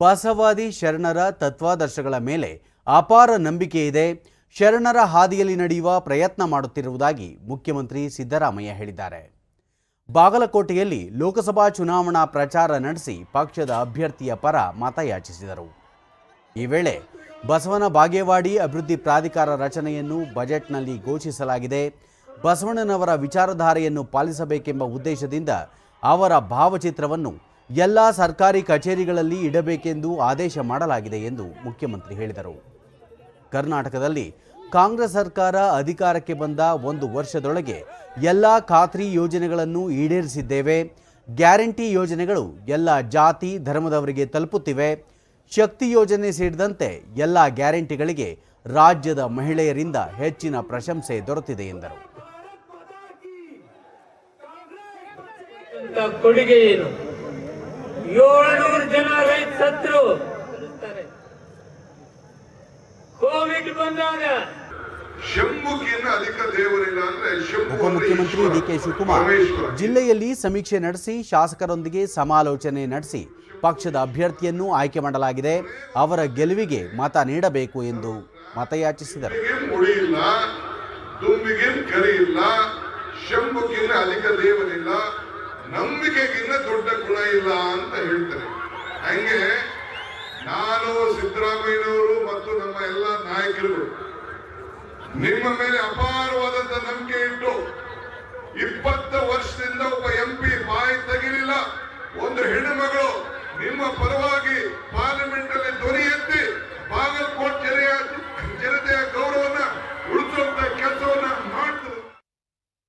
ಬಸವಾದಿ ಶರಣರ ತತ್ವಾದರ್ಶಗಳ ಮೇಲೆ ಅಪಾರ ನಂಬಿಕೆ ಇದೆ. ಶರಣರ ಹಾದಿಯಲ್ಲಿ ನಡೆಯುವ ಪ್ರಯತ್ನ ಮಾಡುತ್ತಿರುವುದಾಗಿ ಮುಖ್ಯಮಂತ್ರಿ ಸಿದ್ದರಾಮಯ್ಯ ಹೇಳಿದ್ದಾರೆ. ಬಾಗಲಕೋಟೆಯಲ್ಲಿ ಲೋಕಸಭಾ ಚುನಾವಣಾ ಪ್ರಚಾರ ನಡೆಸಿ ಪಕ್ಷದ ಅಭ್ಯರ್ಥಿಯ ಪರ ಮತಯಾಚಿಸಿದರು. ಈ ವೇಳೆ ಬಸವನ ಬಾಗೇವಾಡಿ ಅಭಿವೃದ್ಧಿ ಪ್ರಾಧಿಕಾರ ರಚನೆಯನ್ನು ಬಜೆಟ್ನಲ್ಲಿ ಘೋಷಿಸಲಾಗಿದೆ. ಬಸವಣ್ಣನವರ ವಿಚಾರಧಾರೆಯನ್ನು ಪಾಲಿಸಬೇಕೆಂಬ ಉದ್ದೇಶದಿಂದ ಅವರ ಭಾವಚಿತ್ರವನ್ನು ಎಲ್ಲ ಸರ್ಕಾರಿ ಕಚೇರಿಗಳಲ್ಲಿ ಇಡಬೇಕೆಂದು ಆದೇಶ ಮಾಡಲಾಗಿದೆ ಎಂದು ಮುಖ್ಯಮಂತ್ರಿ ಹೇಳಿದರು. ಕರ್ನಾಟಕದಲ್ಲಿ ಕಾಂಗ್ರೆಸ್ ಸರ್ಕಾರ ಅಧಿಕಾರಕ್ಕೆ ಬಂದ ಒಂದು ವರ್ಷದೊಳಗೆ ಎಲ್ಲ ಖಾತ್ರಿ ಯೋಜನೆಗಳನ್ನು ಈಡೇರಿಸಿದ್ದೇವೆ. ಗ್ಯಾರಂಟಿ ಯೋಜನೆಗಳು ಎಲ್ಲ ಜಾತಿ, ಧರ್ಮದವರಿಗೆ ತಲುಪುತ್ತಿವೆ. ಶಕ್ತಿ ಯೋಜನೆ ಸೇರಿದಂತೆ ಎಲ್ಲ ಗ್ಯಾರಂಟಿಗಳಿಗೆ ರಾಜ್ಯದ ಮಹಿಳೆಯರಿಂದ ಹೆಚ್ಚಿನ ಪ್ರಶಂಸೆ ದೊರೆತಿದೆ ಎಂದರು. ಕೊಡುಗೆ ಏನು? ಏಳ್ನೂರು ಜನ ರೈತ ಸತ್ರು. ಕೋವಿಡ್ ಬಂದಾಗ ಉಪಮುಖ್ಯಮಂತ್ರಿ ಈಶ್ವರ, ಡಿ ಕೆ ಶಿವಕುಮಾರ್ ಜಿಲ್ಲೆಯಲ್ಲಿ ಸಮೀಕ್ಷೆ ನಡೆಸಿ ಶಾಸಕರೊಂದಿಗೆ ಸಮಾಲೋಚನೆ ನಡೆಸಿ ಪಕ್ಷದ ಅಭ್ಯರ್ಥಿಯನ್ನು ಆಯ್ಕೆ ಮಾಡಲಾಗಿದೆ. ಅವರ ಗೆಲುವಿಗೆ ಮತ ನೀಡಬೇಕು ಎಂದು ಮತಯಾಚಿಸಿದರು. ಅಧಿಕ ದೇವರಿಲ್ಲ. ನಂಬಿಕೆಗಿನ್ನ ದೊಡ್ಡ ಗುಣ ಇಲ್ಲ ಅಂತ ಹೇಳ್ತಾರೆ. ಹಂಗೆ ನಾನು ಸಿದ್ದರಾಮಯ್ಯನವರು ಮತ್ತು ನಮ್ಮ ಎಲ್ಲ ನಾಯಕರುಗಳು, ನಿಮ್ಮ ಮೇಲೆ ಅಪಾರವಾದಂತ ನಂಬಿಕೆ ಇಟ್ಟು ಇಪ್ಪತ್ತು ವರ್ಷದಿಂದ ಒಬ್ಬ ಎಂ ಪಿ ಬಾಯಿ ತೆಗಿಲಿಲ್ಲ. ಒಂದು ಹೆಣ್ಣು ಮಗಳು ನಿಮ್ಮ ಪರವಾಗಿ ಪಾರ್ಲಿಮೆಂಟ್ ಅಲ್ಲಿ ಧ್ವನಿ